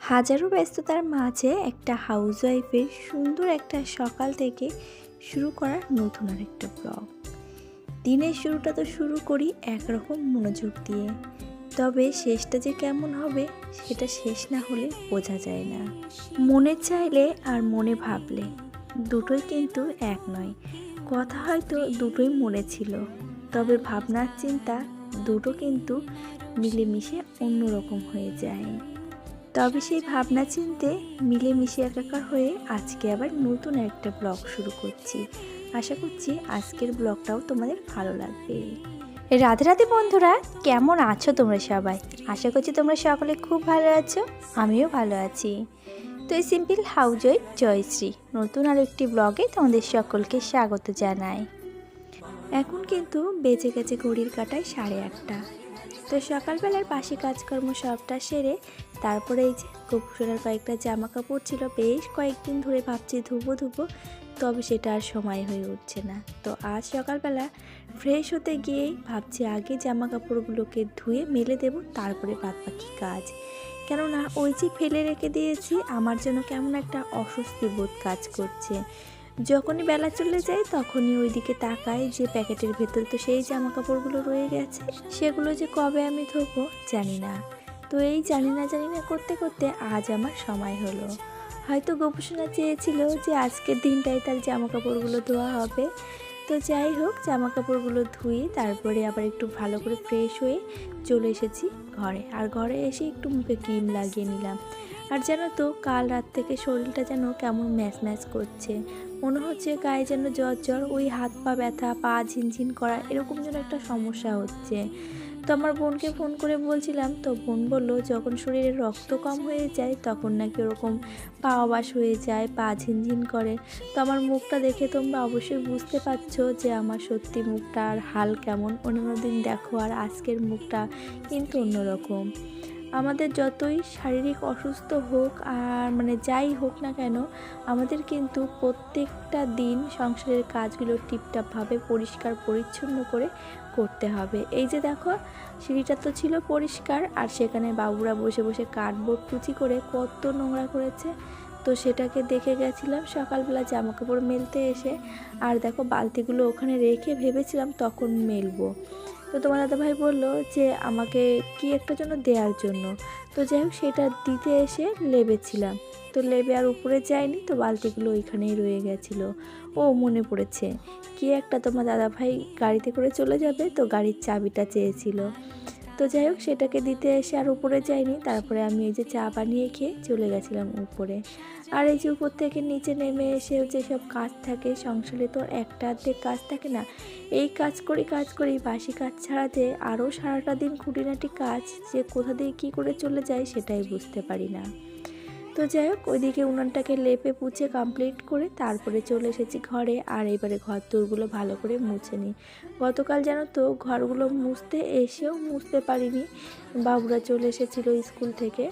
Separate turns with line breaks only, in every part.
হাজারো ব্যস্ততার মাঝে একটা হাউসওয়াইফের সুন্দর একটা সকাল থেকে শুরু করার নতুন আরেকটা ব্লগ। দিনের শুরুটা তো শুরু করি একরকম মনোযোগ দিয়ে। তবে শেষটা যে কেমন হবে সেটা শেষ না হলে বোঝা যায় না। মনে চাইলে আর মনে ভাবলে দুটোই কিন্তু এক নয়। কথা হয়তো দুটোই মনে ছিল, তবে ভাবনার চিন্তা দুটো কিন্তু মিলেমিশে অন্যরকম হয়ে যায়। তবে সেই ভাবনা চিনতে মিলেমিশে একাকার হয়ে আজকে আবার নতুন একটা ব্লগ শুরু করছি। আশা করছি আজকের ব্লগটাও তোমাদের ভালো লাগবে। রাধে রাধে বন্ধুরা, কেমন আছো তোমরা সবাই? আশা করছি তোমরা সকলে খুব ভালো আছো, আমিও ভালো আছি। তো এই সিম্পল হাউজই জয়শ্রী নতুন আরও একটি ব্লগে তোমাদের সকলকে স্বাগত জানাই। এখন কিন্তু বেজে গেছে ঘড়ির কাটায় সাড়ে আটটা। তো সকালবেলার পাশে কাজকর্ম সবটা সেরে তারপরে এই যে গোপুসোনার কয়েকটা জামা কাপড় ছিল, বেশ কয়েকদিন ধরে ভাবছি ধুবো ধুবো, তবে সেটা আর সময় হয়ে উঠছে না। তো আজ সকালবেলা ফ্রেশ হতে গিয়েই ভাবছি আগে জামা কাপড়গুলোকে ধুয়ে মেলে দেব, তারপরে বাদ বাকি কাজ। কেননা ওই যে ফেলে রেখে দিয়েছি, আমার জন্য কেমন একটা অস্বস্তি বোধ কাজ করছে। যখনই বেলা চলে যায়, তখনই ওইদিকে তাকাই যে প্যাকেটের ভেতর তো সেই জামা কাপড়গুলো রয়ে গেছে। সেগুলো যে কবে আমি ধোবো জানি না। তো এই জানি না জানি না করতে করতে আজ আমার সময় হলো। হয়তো গোপসোনা চেয়েছিল যে আজকের দিনটাই তার জামা কাপড়গুলো ধোয়া হবে। তো যাই হোক জামা কাপড়গুলো ধুয়ে তারপরে আবার একটু ভালো করে ফ্রেশ হয়ে চলে এসেছি ঘরে। আর ঘরে এসে একটু মুখে ক্রিম লাগিয়ে নিলাম। আর জানো তো, কাল রাত থেকে শরীরটা যেন কেমন ম্যাচ ম্যাচ করছে। মনে হচ্ছে গায়ে যেন জ্বর জ্বর, ওই হাত পা ব্যথা, পা ঝিনঝিন করা, এরকম যেন একটা সমস্যা হচ্ছে। তো আমার বোনকে ফোন করে বলছিলাম, তো বোন বলল, যখন শরীরে রক্ত কম হয়ে যায়, তখন নাকি ওরকম পা অবাস হয়ে যায়, পা ঝিনঝিন করে। তো আমার মুখটা দেখে তোমরা অবশ্যই বুঝতে পারছ যে আমার সত্যি মুখটা আর হাল কেমন। অন্য দিন দেখো আর আজকের মুখটা কিন্তু অন্যরকম। আমাদের যতই শারীরিক অসুস্থ হোক আর মানে যাই হোক না কেন, আমাদের কিন্তু প্রত্যেকটা দিন সংসারের কাজগুলো টিপটাপভাবে পরিষ্কার পরিচ্ছন্ন করে করতে হবে। এই যে দেখো, সিঁড়িটা তো ছিল পরিষ্কার আর সেখানে বাবুরা বসে বসে কার্ডবোর্ড কুচি করে কত নোংরা করেছে। তো সেটাকে দেখে গেছিলাম সকালবেলা জামা কাপড় মেলতে এসে। আর দেখো, বালতিগুলো ওখানে রেখে ভেবেছিলাম তখন মেলবো। তো তোমার দাদাভাই বলল যে আমাকে কি একটা জন্য দেওয়ার জন্য। তো যাই হোক, সেটা দিতে এসে লেবেছিলাম তো লেবে আর উপরে যায়নি, তো বালতিগুলো ওইখানেই রয়ে গেছিল। ও মনে পড়েছে, কি একটা তোমার দাদাভাই গাড়িতে করে চলে যাবে, তো গাড়ির চাবিটা চেয়েছিল। তো যাই হোক, সেটাকে দিতে এসে আর উপরে যাইনি। তারপরে আমি এই যে চা বানিয়ে খেয়ে চলে গেছিলাম উপরে। আর এই যে উপর থেকে নিচে নেমে এসে যেসব কাজ থাকে, সংসারে তো একটা আর্ধেক কাজ থাকে না, এই কাজ করি কাজ করি, বাসি কাজ ছাড়া যে আরও সারাটা দিন খুঁটিনাটি কাজ যে কোথা দিয়ে কী করে চলে যায় সেটাই বুঝতে পারি না। তো যাই হোক, ওইদিকে উনানটাকে লেপে পুছে কমপ্লিট করে তারপরে চলে এসেছি ঘরে। আর এবারে ঘর তোরগুলো ভালো করে মুছে নিই। গতকাল যেন তো ঘরগুলো মুছতে এসেও মুছতে পারিনি। বাবুরা চলে এসেছিল স্কুল থেকে।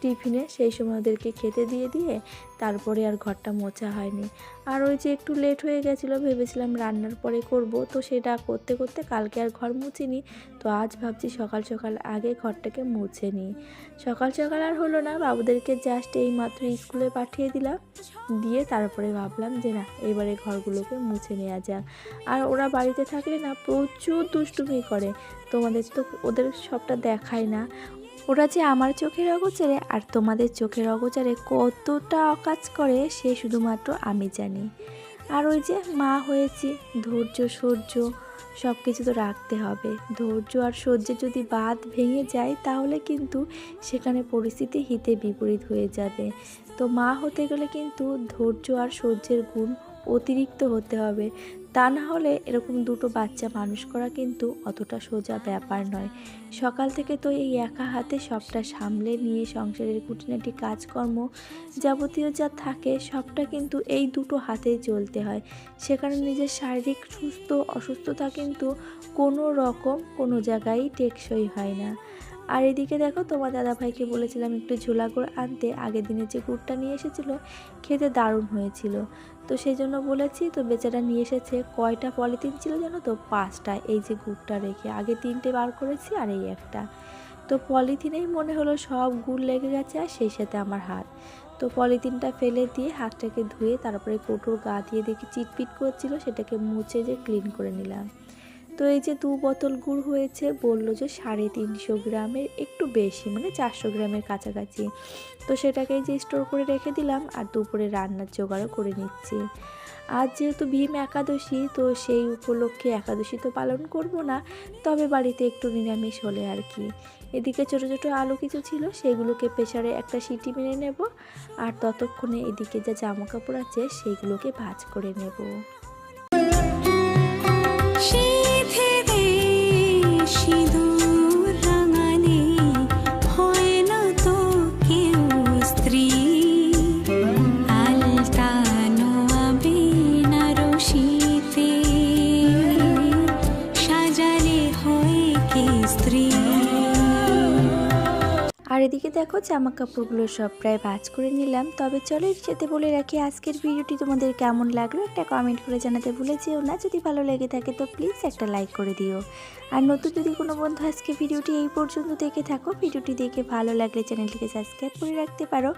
টিফিনে সেই সময় ওদেরকে খেতে দিয়ে দিয়ে তারপরে আর ঘরটা মোছা হয়নি। আর ওই যে একটু লেট হয়ে গেছিল, ভেবেছিলাম রান্নার পরে করব, তো সেটা করতে করতে কালকে আর ঘর মুছিনি। তো আজ ভাবছি সকাল সকাল আগে ঘরটাকে মুছে নিই। সকাল সকাল আর হলো না, বাবুদেরকে জাস্ট এই মাত্র স্কুলে পাঠিয়ে দিলাম। দিয়ে তারপরে ভাবলাম যে না, এবারে ঘরগুলোকে মুছে নেওয়া যাক। আর ওরা বাড়িতে থাকলে না প্রচুর দুষ্টুমি করে। তোমাদের তো ওদের সবটা দেখায় না। ওরা যে আমার চোখের অগোচরে আর তোমাদের চোখের অগোচরে কতটা অকাজ করে, সে শুধুমাত্র আমি জানি। আর ওই যে মা হয়েছি, ধৈর্য, সহ্য সব কিছু তো রাখতে হবে। ধৈর্য আর সহ্যে যদি বাদ ভেঙে যায়, তাহলে কিন্তু সেখানে পরিস্থিতি হিতে বিপরীত হয়ে যাবে। তো মা হতে গেলে কিন্তু ধৈর্য আর সহ্যের গুণ অতিরিক্ত হতে হবে। তা না হলে এরকম দুটো বাচ্চা মানুষ করা কিন্তু অতটা সোজা ব্যাপার নয়। সকাল থেকে তো এই একা হাতে সবটা সামলে নিয়ে সংসারের খুঁটিনাটি কাজকর্ম যাবতীয় যা থাকে সবটা কিন্তু এই দুটো হাতেই চলতে হয়। সেখানে নিজের শারীরিক সুস্থ, অসুস্থতা কিন্তু কোনো রকম কোনো জায়গায় টেকসই হয় না। আর এদিকে দেখো তোমার দাদাভাইকে বলেছিলাম একটু ঝোলা গুড় আনতে। আগের দিনে যে গুড়টা নিয়ে এসেছিল, খেতে দারুণ হয়েছিল। তো সেই জন্য বলেছি, তো বেচারা নিয়ে এসেছে কয়টা পলিথিন ছিল জানো তো? পাঁচটা। এই যে গুড়টা রেখে আগে তিনটে বার করেছি আর এই একটা। তো পলিথিনেই মনে হলো সব গুড় লেগে গেছে আর সেই সাথে আমার হাত। তো পলিথিনটা ফেলে দিয়ে হাতটাকে ধুয়ে তারপরে কৌটোর গা দিয়ে দেখি চিটপিট করছিল, সেটাকে মুছে যে ক্লিন করে নিলাম। তো এই যে দু বোতল গুড় হয়েছে, বলল যে সাড়ে তিনশো গ্রামের, একটু বেশি মানে চারশো গ্রামের কাছাকাছি। তো সেটাকে যে স্টোর করে রেখে দিলাম আর দুপুরে রান্নার জোগাড়ও করে নিচ্ছি। আজ যেহেতু ভীম একাদশী, তো সেই উপলক্ষে একাদশী তো পালন করব না, তবে বাড়িতে একটু নিরামিষ হলে আর কি। এদিকে ছোটো ছোটো আলু কিছু ছিল, সেগুলোকে প্রেশারে একটা সিটি মেরে নেব, আর ততক্ষণে এদিকে যা জামা কাপড় আছে সেইগুলোকে ভাজ করে নেব।
সিঁদুর
এদিকে দেখো জামা কাপড়গুলো সব প্রায় ভাজ করে নিলাম। তবে চলো এর সাথে বলে রাখি আজকের ভিডিওটি তোমাদের কেমন লাগল একটা কমেন্ট করে জানাতে ভুলে যেও না। যদি ভালো লেগে থাকে তো প্লিজ একটা লাইক করে দিও। আর নতুন যদি কোনো বন্ধু আজকে ভিডিওটি এই পর্যন্ত দেখে থাকো, ভিডিওটি দেখে ভালো লাগলে চ্যানেলটিকে সাবস্ক্রাইব করে রাখতে পারো।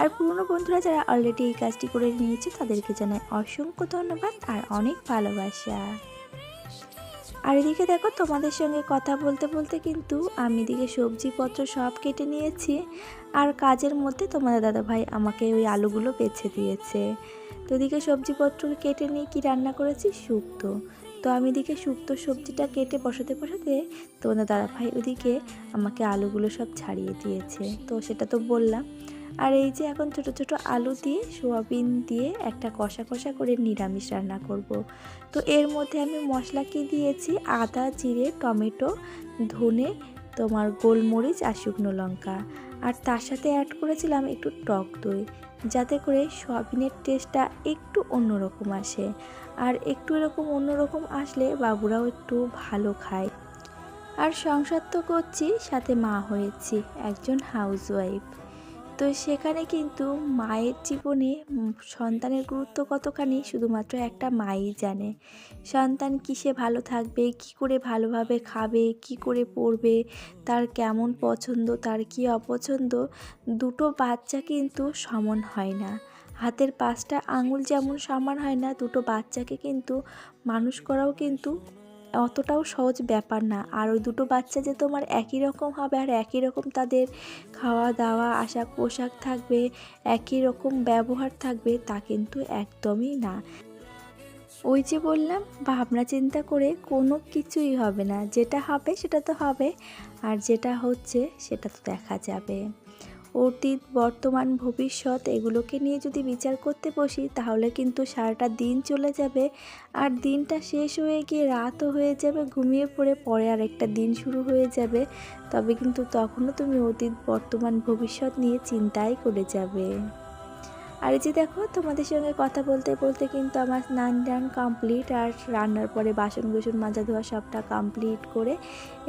আর পুরনো বন্ধুরা যারা অলরেডি এই কাজটি করে নিয়েছে, তাদেরকে জানাই অসংখ্য ধন্যবাদ আর অনেক ভালোবাসা। আর এদিকে দেখো, তোমাদের সঙ্গে কথা বলতে বলতে কিন্তু আমি এদিকে সবজিপত্র সব কেটে নিয়েছি। আর কাজের মধ্যে তোমাদের দাদা ভাই আমাকে ওই আলুগুলো বেছে দিয়েছে। তো এদিকে সবজিপত্র কেটে নিয়ে কি রান্না করেছি? শুক্তো। তো আমি এদিকে শুক্তো সবজিটা কেটে বসাতে বসাতে তোমাদের দাদা ভাই ওদিকে আমাকে আলুগুলো সব ছাড়িয়ে দিয়েছে। তো সেটা তো বললাম। আর এই যে এখন ছোট ছোট আলু দিয়ে সোয়াবিন দিয়ে একটা কষা কষা করে নিরামিষ রান্না করব। তো এর মধ্যে আমি মশলা কি দিয়েছি আদা, জিরে, টমেটো, ধনে, তোমার গোলমরিচ আর শুকনো লঙ্কা। আর তার সাথে অ্যাড করেছিলাম একটু টক দই, যাতে করে সোয়াবিনের টেস্টটা একটু অন্যরকম আসে। আর একটু এরকম অন্যরকম আসলে বাবুরাও একটু ভালো খায়। আর সংসার তো করছি, সাথে মা হয়েছি, একজন হাউসওয়াইফ তো সেখানে কিন্তু মায়ের জীবনে সন্তানের গুরুত্ব কতখানি শুধুমাত্র একটা মাই জানে। সন্তান কিসে ভালো থাকবে, কি করে ভালোভাবে খাবে, কি করে পড়বে, তার কেমন পছন্দ, তার কি অপছন্দ, দুটো বাচ্চা কিন্তু সমান হয় না। হাতের পাঁচটা আঙুল যেমন সমান হয় না, দুটো বাচ্চাকে কিন্তু মানুষ করাও কিন্তু অতটাও সহজ ব্যাপার না। আর ওই দুটো বাচ্চা যে তোমার একই রকম হবে আর একই রকম তাদের খাওয়া দাওয়া আশাক পোশাক থাকবে, একই রকম ব্যবহার থাকবে, তা কিন্তু একদমই না। ওই যে বললাম, ভাবনা চিন্তা করে কোনো কিছুই হবে না। যেটা হবে সেটা তো হবে, আর যেটা হচ্ছে সেটা তো দেখা যাবে। অতীত, বর্তমান, ভবিষ্যৎ এগুলোকে নিয়ে যদি বিচার করতে বসি, তাহলে কিন্তু সারাটা দিন চলে যাবে। আর দিনটা শেষ হয়ে গিয়ে রাতও হয়ে যাবে, ঘুমিয়ে পড়ে পরে আরেকটা দিন শুরু হয়ে যাবে। তবে কিন্তু তখনও তুমি অতীত, বর্তমান, ভবিষ্যৎ নিয়ে চিন্তাই করে যাবে। আর যে দেখো, তোমাদের সঙ্গে কথা বলতে বলতে কিন্তু আমার স্নান টান কমপ্লিট আর রান্নার পরে বাসন কুসন মাজা ধোয়া সবটা কমপ্লিট করে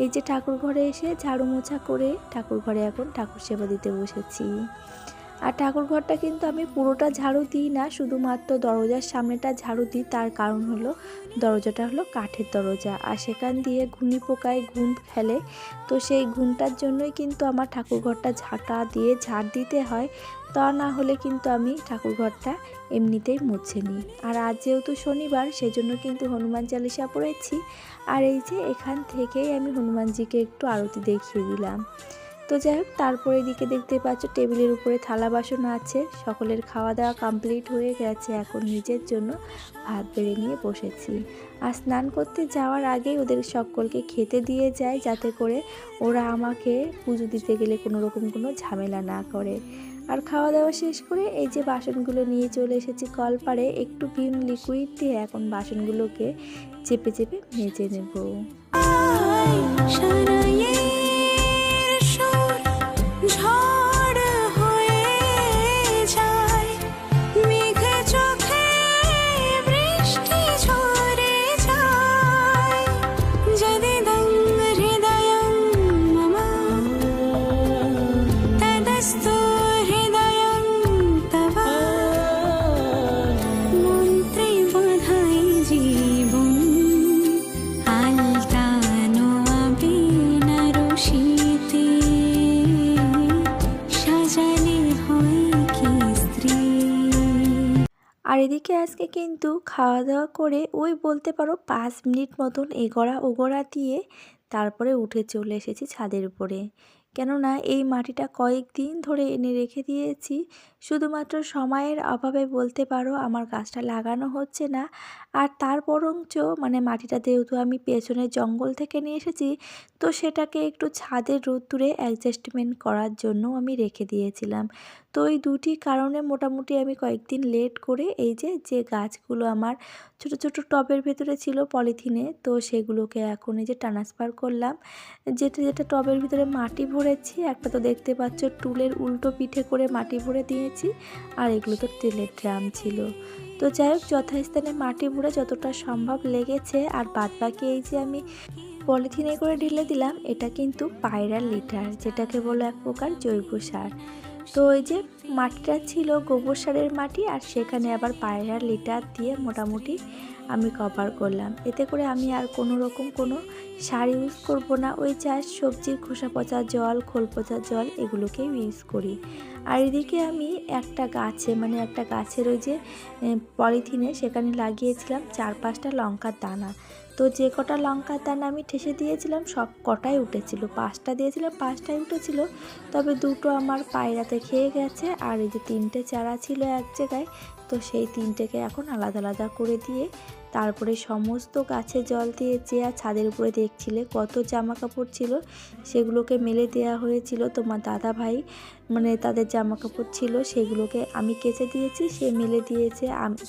এই যে ঠাকুর ঘরে এসে ঝাড়ু মোছা করে ঠাকুর ঘরে এখন ঠাকুর সেবা দিতে বসেছি। আর ঠাকুর ঘরটা কিন্তু আমি পুরোটা ঝাড়ু দিই না, শুধুমাত্র দরজার সামনেটা ঝাড়ু দিই, তার কারণ হলো দরজাটা হলো কাঠের দরজা। আর সেখান দিয়ে ঘুনি পোকায় ঘুম ফেলে, তো সেই ঘুমটার জন্যই কিন্তু আমার ঠাকুর ঘরটা ঝাঁটা দিয়ে ঝাড় দিতে হয়। তা না হলে কিন্তু আমি ঠাকুর ঘরটা এমনিতেই মুছে নিই। আর আজ যেহেতু শনিবার সেই জন্য কিন্তু হনুমান চালিসা পড়েছি। আর এই যে এখান থেকেই আমি হনুমানজিকে একটু আরতি দেখিয়ে দিলাম। তো যাই হোক, তারপরে এদিকে দেখতে পাচ্ছ টেবিলের উপরে থালা বাসন আছে। সকলের খাওয়া দাওয়া কমপ্লিট হয়ে গেছে। এখন নিজের জন্য ভাত বেড়ে নিয়ে বসেছি। আর স্নান করতে যাওয়ার আগেই ওদের সকলকে খেতে দিয়ে যায় যাতে করে ওরা আমাকে পুজো দিতে গেলে কোনো রকম কোনো ঝামেলা না করে। আর খাওয়া দাওয়া শেষ করে এই যে বাসনগুলো নিয়ে চলে এসেছি কলপারে একটু ভিম লিকুইড দিয়ে এখন বাসনগুলোকে চেপে চেপে মেজে নেব। এদিকে আজকে কিন্তু খাওয়া দাওয়া করে ওই বলতে পারো পাঁচ মিনিট মতন এগোড়া ওগোড়া দিয়ে তারপরে উঠে চলে এসেছি ছাদের উপরে। কেননা এই মাটিটা কয়েকদিন ধরে এনে রেখে দিয়েছি। শুধুমাত্র সময়ের অভাবে বলতে পারো আমার গাছটা লাগানো হচ্ছে না। আর তার বরঞ্চ মানে মাটিটা যেহেতু আমি পেছনের জঙ্গল থেকে নিয়ে এসেছি, তো সেটাকে একটু ছাদের রোদ্দুরে অ্যাডজাস্টমেন্ট করার জন্য আমি রেখে দিয়েছিলাম। তো এই দুটি কারণে মোটামুটি আমি কয়েকদিন লেট করে এই যে যে গাছগুলো আমার ছোট ছোট টবের ভেতরে ছিল পলিথিনে তো সেগুলোকে এখন এই যে ট্রান্সফার করলাম। যেটা যেটা টবের ভিতরে মাটি ভরেছি, একটা তো দেখতে পাচ্ছ টুলের উল্টো পিঠে করে মাটি ভরে দিয়েছি আর এগুলো তো তেলের ড্রাম ছিল। তো যাই হোক, যথাস্থানে মাটি মুড়ে যতটা সম্ভব লেগেছে আর বাদ বাকি এই যে আমি পলিথিনে করে ঢেলে দিলাম, এটা কিন্তু পায়রা লিটার, যেটাকে বলো এক প্রকার জৈব সার। তো ওই যে মাটিটা ছিল গোবর সারের মাটি আর সেখানে আবার পায়রার লিটার দিয়ে মোটামুটি আমি কভার করলাম। এতে করে আমি আর কোনো রকম কোনো সার ইউজ করব না। ওই চাষ সবজির খোসা পচা জল, খোল পচা জল এগুলোকেই ইউজ করি। আর এদিকে আমি একটা গাছে মানে একটা গাছের ওই যে পলিথিনে সেখানে লাগিয়েছিলাম চার পাঁচটা লঙ্কার দানা। তো যে কটা লঙ্কার দানা আমি ঠেসে দিয়েছিলাম, সব কটাই উঠেছিল। পাঁচটা দিয়েছিলাম, পাঁচটাই উঠেছিল। তবে দুটো আমার পায়রাতে খেয়ে গেছে। আর এই যে তিনটে চারা ছিল এক জায়গায় তো সেই তিনটেকে এখন আলাদা আলাদা করে দিয়ে তারপরে সমস্ত গাছে জল দিয়েছি আর ছাদের উপরে দেখছিলে কত জামা কাপড় ছিল, সেগুলোকে মেলে দেওয়া হয়েছিল। তোমার দাদা ভাই মানে তাদের জামা কাপড় ছিল, সেগুলোকে আমি কেচে দিয়েছি, সে মেলে দিয়েছে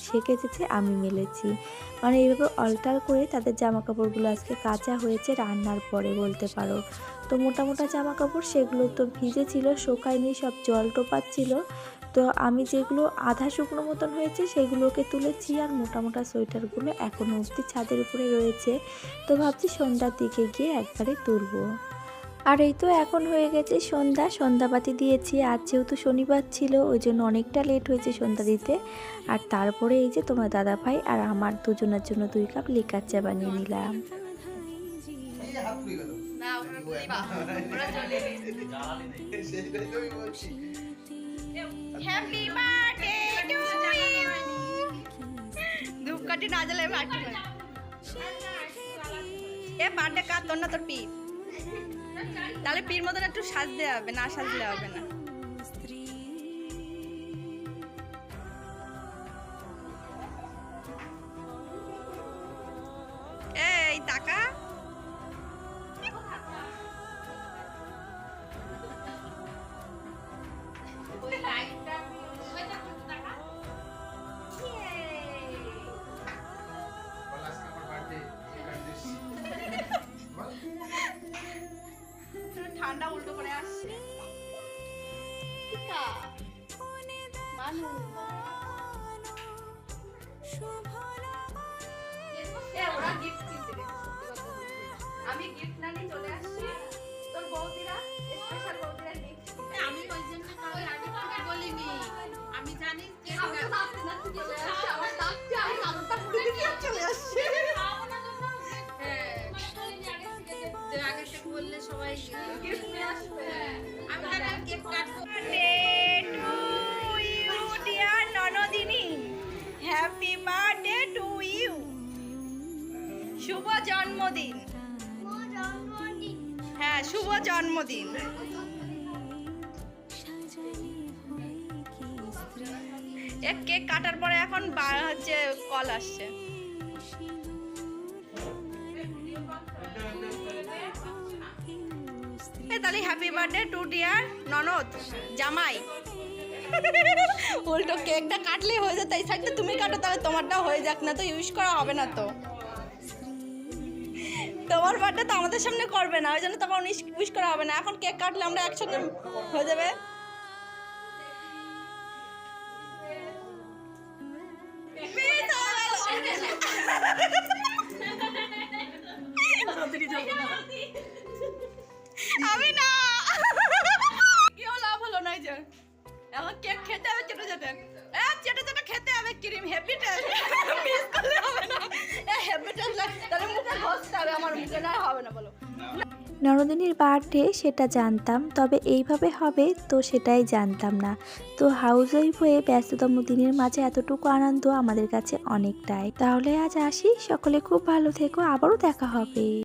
সে কেচেছে, আমি মেলেছি। মানে এইভাবে অল্টার করে তাদের জামা কাপড়গুলো আজকে কাঁচা হয়েছে রান্নার পরে বলতে পারো। তো মোটা মোটা জামা কাপড় সেগুলো তো ভিজে ছিল শোকায়নি, সব জল টোপাচ্ছিল। তো আমি যেগুলো আধা শুকনো মতন হয়েছে সেগুলোকে তুলেছি আর মোটা মোটা সোয়েটারগুলো এখনও অবধি ছাদের উপরে রয়েছে। তো ভাবছি সন্ধ্যার দিকে গিয়ে একবারে তুলবো। আর এই তো এখন হয়ে গেছে সন্ধ্যা সন্ধ্যাবাতি দিয়েছি। আর যেহেতু শনিবার ছিল ওই জন্য অনেকটা লেট হয়েছে সন্ধ্যা দিতে। আর তারপরে এই যে তোমার দাদা ভাই আর আমার দুজনের জন্য দুই কাপ লিকার চা বানিয়ে নিলাম।
হ্যাপি বার্থডে টু ইউ ধূপকাঠি না জ্বালে বাকি এ বার্থডে কার? তোর না তোর পীর। তাহলে পীর মতন একটু সাজতে হবে, না সাজলে হবে না। আমি গিফট না নিয়ে চলে আসছি। তোর বৌদিরা স্পেশাল বৌদিরা গিফট
আমি ওই জন্য বলিনি। আমি জানি কে
চলে আসছে
আগে থেকে বললে সবাই
গিফট নিয়ে আসবে শুভ জন্মদিন। এ কেক কাটার পরে এখন হচ্ছে কল আসছে। তাহলে হ্যাপি বার্থডে টু ডিয়ার ননদ, জামাই। উল্টো কেকটা কাটলেই হয়ে যায়, তাই সাইডটা তুমি কাটো, তাহলে তোমারটাও হয়ে যাক, না তো ইউজ করা হবে না তো। তোমার বার্থডে তো আমাদের সামনে করবে না ওই জন্য তখন উইশ করা হবে না। এখন কেক কাটলে আমরা একসঙ্গে হয়ে যাবে। আমি না। কি লাভ হলো না যে। এখন কেক খেতে হবে চেটে চেটে চেটে চেটে খেতে হবে ক্রিম হ্যাপি মিস করলে
নরদিনীর বার্থডে সেটা জানতাম, তবে এইভাবে হবে তো সেটাই জানতাম না। তো হাউস ওয়াইফ হয়ে ব্যস্ততম দিনের মাঝে এতটুকু আনন্দ আমাদের কাছে অনেকটাই। তাহলে আজ আসি, সকলে খুব ভালো থেকো, আবারও দেখা হবে।